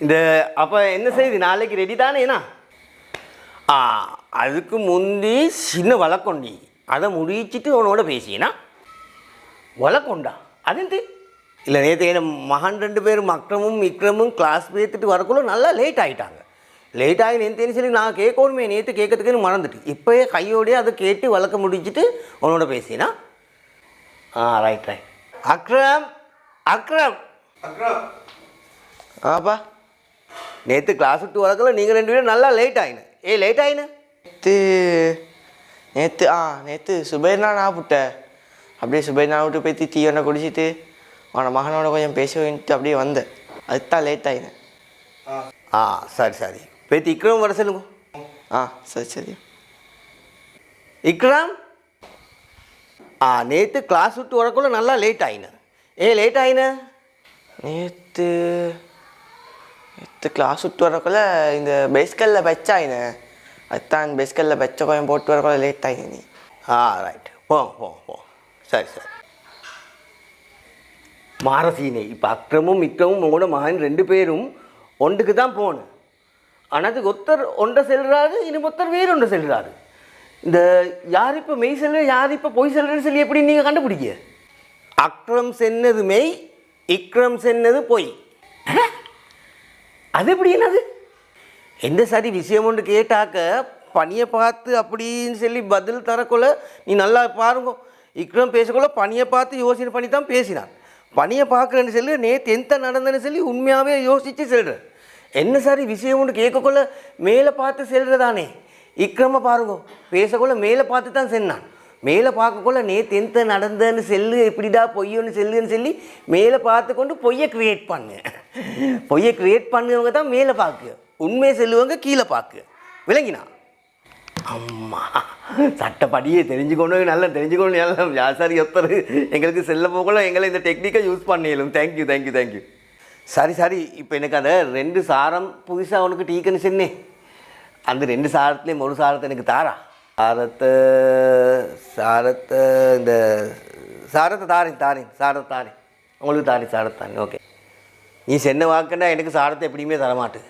இந்த அப்போ என்ன செய்யுது நாளைக்கு ரெடி தானேண்ணா ஆ அதுக்கு முந்தி சின்ன வழக்கொண்டி. அதை முடிச்சிட்டு உன்னோட பேசினா வழக்கொண்டா? அது இல்லை நேற்று என் மகன் ரெண்டு பேரும் அக்ரமும் விக்ரமும் கிளாஸ் பேத்துட்டு வரக்குள்ள நல்லா லேட் ஆகிட்டாங்க லேட் ஆகி நேற்று சொல்லி நான் கேட்கணுமே நேற்று கேட்கறதுக்குன்னு மறந்துட்டு இப்போயே கையோடயே அதை கேட்டு வழக்க முடிச்சிட்டு உன்னோட பேசினா ஆ ரைட் ரைட் அக்ரம் அக்ரம். அக்ரம். ஆப்பா நேற்று கிளாஸ் விட்டு வரக்குள்ள நீங்கள் ரெண்டு பேரும் நல்லா லேட் ஆயினு. ஏ லேட் ஆயினு? நேற்று நேற்று ஆ நேற்று சுபேர்னா நான் விட்டேன் அப்படியே சுபேர்னா விட்டு போய் டீ ஒன்று குடிச்சிட்டு அவன மகனோட கொஞ்சம் பேச வேண்டிட்டு அப்படியே வந்தேன். அதுதான் லேட் ஆகினேன் ஆ சரி சரி. பேத்தி இக்ரம் வர சொல்லுங்க. ஆ சரி சரி. இக்ராம் ஆ நேற்று கிளாஸ் விட்டு வரக்குள்ள நல்லா லேட் ஆயினு. ஏ லேட் ஆயினு? நேற்று நேற்று கிளாஸ் விட்டு வரக்குள்ள இந்த பேஸ்கல்ல பச்சாயினே அதுதான் பேஸ்கல்ல பச்சை கொஞ்சம் போட்டு வரக்குள்ள லேட் ஆகினே நீ. ஆ ரைட் போ போ போ. சரி சரி. மாரசீனே இப்போ அக்ரமும் விக்ரமும் உங்களோட மகன் ரெண்டு பேரும் ஒன்றுக்கு தான் போகணும் ஆனால் அதுக்கு ஒருத்தர் ஒன்றை செல்றாரு இன்னும் வேறு ஒன்றை செல்றாரு. இந்த யார் இப்போ மெய் செல்ற யார் இப்போ பொய் செல்றன்னு சொல்லி எப்படி நீங்கள் கண்டுபிடிக்க? அக்ரம் சென்னது மெய் இக்ரம் சென்னது பொய்? அது எப்படி என்னது? எந்த சரி விஷயம் ஒன்று கேட்டாக்க பனியை பார்த்து அப்படின்னு சொல்லி பதில் தரக்குள்ள நீ நல்லா பாருங்க. இக்கடம் பேசக்குள்ள பனியை பார்த்து யோசனை பண்ணி தான் பேசினான். பனியை பார்க்குறேன்னு சொல்லி நேற்று எந்த நடந்தேன்னு சொல்லி உண்மையாகவே யோசித்து செல்கிறேன் என்ன சாரி விஷயம் ஒன்று கேட்கக்குள்ள மேலே பார்த்து செல்கிறதானே இக்கிரம பாருங்க. பேசக்குள்ள மேலே பார்த்து தான் சென்னான். மேலே பார்க்கக்குள்ள நேற்று எந்த நடந்தேன்னு செல்லு எப்படிடா பொய்யன்னு செல்லுன்னு சொல்லி மேலே பார்த்து கொண்டு பொய்யை க்ரியேட் பண்ணு. பொய்யை கிரியேட் பண்ணுவங்க தான் மேலே பார்க்கு. உண்மையை செல்லுவங்க கீழே பார்க்கு. விளங்கினா? அம்மா சட்டப்படியே தெரிஞ்சுக்கணும் நல்லா தெரிஞ்சுக்கணும் நல்லா வியாசாரி ஒருத்தர். எங்களுக்கு செல்ல போகலாம் எங்களை இந்த டெக்னிக்கை use பண்ணிடலும் thank you thank you thank you சரி சரி இப்போ எனக்கு அந்த ரெண்டு சாரம் புதுசாக உனக்கு டீக்கன்னு சொன்னேன் அந்த ரெண்டு சாரத்துலேயும் ஒரு சாரத்தை எனக்கு தாரா. சாரத்தை சாரத்தை இந்த சாரத்தை தாரேன் தாரேன் சாரத்தை தாரேன். உங்களுக்கு தாரேன் சாரத்தை தாரேன். ஓகே நீ சென்ன வாக்குன்னா எனக்கு சாரத்தை எப்படியுமே தரமாட்டு.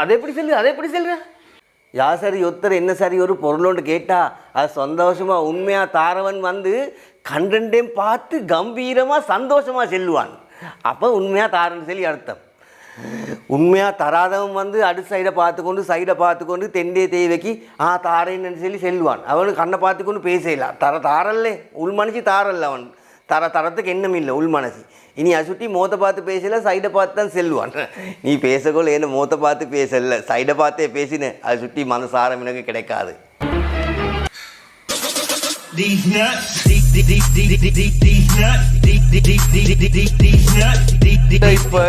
அதை எப்படி சொல்லு அதை எப்படி சொல்கிற யா சரி ஒருத்தர் என்ன சரி ஒரு பொருளோண்டு கேட்டா அது சந்தோஷமாக உண்மையாக தாரவன் வந்து கண்டென்டையும் பார்த்து கம்பீரமாக சந்தோஷமாக செல்லுவான். அப்போ உண்மையாக தாரன்னு சொல்லி அர்த்தம். உண்மையாக தராதவன் வந்து அடு சைடை பார்த்துக்கொண்டு சைடை பார்த்துக்கொண்டு தெண்டே தேவைக்கு ஆ தாரேன்னு சொல்லி செல்வான் அவனு கண்ணை பார்த்துக்கொண்டு பேசலாம் தர தாரல்லே. உள் மனுஷி தாரல்ல அவன். தர தரத்துக்கு எண்ணம் இல்லை உள் மனசு இனி அதை சுட்டி மோத்தை பார்த்து பேசல சைடை பார்த்து தான் செல்வான் நீ பேசக்கோல என்ன மோத்தை பார்த்து பேசல சைடை பார்த்தே பேசினு அதை சுட்டி மன எனக்கு கிடைக்காது These nuts, these, these, these, these, these, nuts, these, these, these, nuts, இப்போ